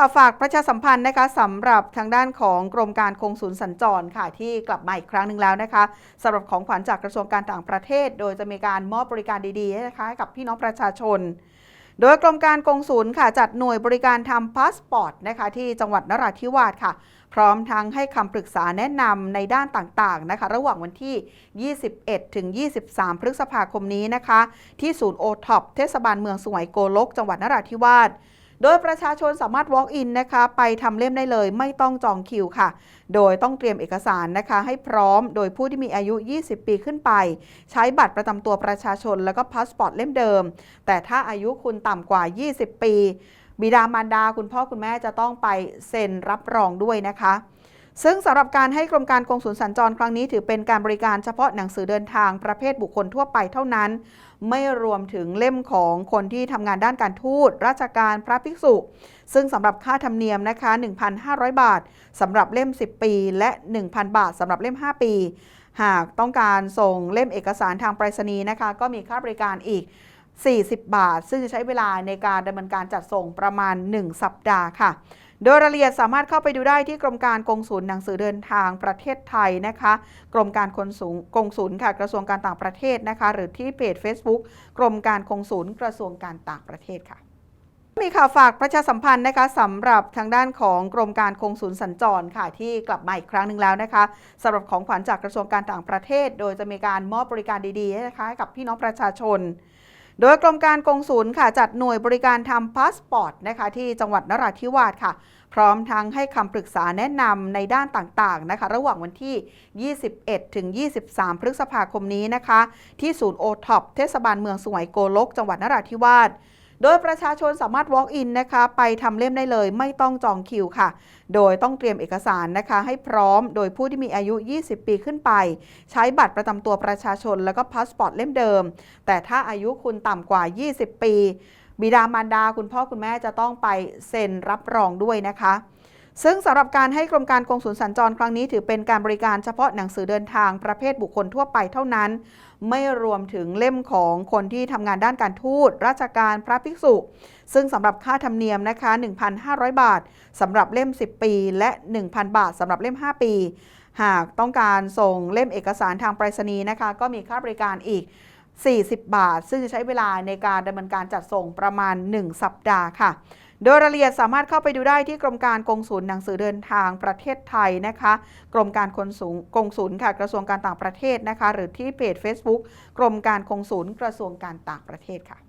ข่าวฝากประชาสัมพันธ์นะคะสำหรับทางด้านของกรมการคงศูนย์สัญจรค่ะที่กลับมาอีกครั้งหนึ่งแล้วนะคะสำหรับของขวัญจากกระทรวงการต่างประเทศ โดยจะมีการมอบบริการดีๆนะคะให้กับพี่น้องประชาชน โดยกรมการกงศูนย์ค่ะจัดหน่วยบริการทำพาสปอร์ตนะคะที่จังหวัดนราธิวาสค่ะ พร้อมทั้งให้คำปรึกษาแนะนำในด้านต่างๆนะคะ ระหว่างวันที่ 21 ถึง 23 พฤษภาคมนี้นะคะ ที่ศูนย์โอท็อปเทศบาลเมืองสุไหงโกลก จังหวัดนราธิวาส โดยประชาชนสามารถ walk in นะคะ ไปทำเล่มได้เลยไม่ต้องจองคิวค่ะ โดยต้องเตรียมเอกสารนะคะ ให้พร้อมโดยผู้ที่มีอายุ 20 ปีขึ้นไป ใช้บัตรประจำตัวประชาชนแล้วก็พาสปอร์ตเล่มเดิม แต่ถ้าอายุคุณต่ำกว่า 20 ปี บิดามารดาคุณพ่อคุณแม่จะต้องไปเซ็นรับรองด้วยนะคะ ซึ่งสำหรับการให้กรมการกงสุลสัญจรครั้งนี้ถือเป็นการบริการเฉพาะหนังสือเดินทางประเภทบุคคลทั่วไปเท่านั้น ไม่รวมถึงเล่มของคนที่ทำงานด้านการทูต ราชการพระภิกษุ ซึ่งสำหรับค่าธรรมเนียมนะคะ 1,500 บาทสำหรับเล่ม 10 ปี และ 1,000 บาทสำหรับเล่ม 5 ปี หากต้องการส่งเล่มเอกสารทางไปรษณีย์นะคะ ก็มีค่าบริการอีก 40 บาท ซึ่งจะใช้เวลาในการดำเนินการจัดส่งประมาณ 1 สัปดาห์ค่ะ โดยรายละเอียดสามารถเข้าไปดูได้ที่กรมการกงศูนย์หนังสือเดินทางประเทศไทยนะคะ กรมการคนสูงกงศูนย์ค่ะกระทรวงการต่างประเทศนะคะ หรือที่เพจ Facebook กรมการกงศูนย์กระทรวงการต่างประเทศค่ะมีข่าวฝากประชาสัมพันธ์นะคะสำหรับทางด้านของกรมการคงศูนย์สัญจรค่ะที่กลับมาอีกครั้งหนึ่งแล้วนะคะสำหรับของขวัญจากกระทรวงการต่างประเทศ โดยจะมีการมอบบริการดีๆนะคะให้กับพี่น้องประชาชน โดยกรมการกงศูนย์ค่ะจัดหน่วยบริการทำพาสปอร์ตนะคะที่จังหวัดนราธิวาสค่ะ พร้อมทั้งให้คำปรึกษาแนะนำในด้านต่างๆนะคะ ระหว่างวันที่ 21 ถึง 23 พฤษภาคมนี้นะคะ ที่ศูนย์โอท็อปเทศบาลเมืองสุไหงโกลก จังหวัดนราธิวาส โดยประชาชนสามารถ walk in นะคะ ไปทำเล่มได้เลยไม่ต้องจองคิวค่ะ โดยต้องเตรียมเอกสารนะคะ ให้พร้อมโดยผู้ที่มีอายุ 20 ปีขึ้นไป ใช้บัตรประจำตัวประชาชนแล้วก็พาสปอร์ตเล่มเดิม แต่ถ้าอายุคุณต่ำกว่า 20 ปี บิดามารดาคุณพ่อคุณแม่จะต้องไปเซ็นรับรองด้วยนะคะ ซึ่งสำหรับการให้กรมการกงสุลสัญจรครั้งนี้ถือเป็นการบริการเฉพาะหนังสือเดินทางประเภทบุคคลทั่วไปเท่านั้น ไม่รวมถึงเล่มของคนที่ทำงานด้านการทูต ราชการพระภิกษุ ซึ่งสำหรับค่าธรรมเนียมนะคะ 1,500 บาทสำหรับเล่ม 10 ปี และ 1,000 บาทสำหรับเล่ม 5 ปี หากต้องการส่งเล่มเอกสารทางไปรษณีย์นะคะ ก็มีค่าบริการอีก 40 บาท ซึ่งจะใช้เวลาในการดำเนินการจัดส่งประมาณ 1 สัปดาห์ค่ะ โดยรายละเอียดสามารถเข้าไปดูได้ที่กรมการกงศูนย์หนังสือเดินทางประเทศไทยนะคะ กรมการคนสูงกงศูนย์ค่ะกระทรวงการต่างประเทศนะคะ หรือที่เพจ Facebook กรมการกงศูนย์กระทรวงการต่างประเทศค่ะ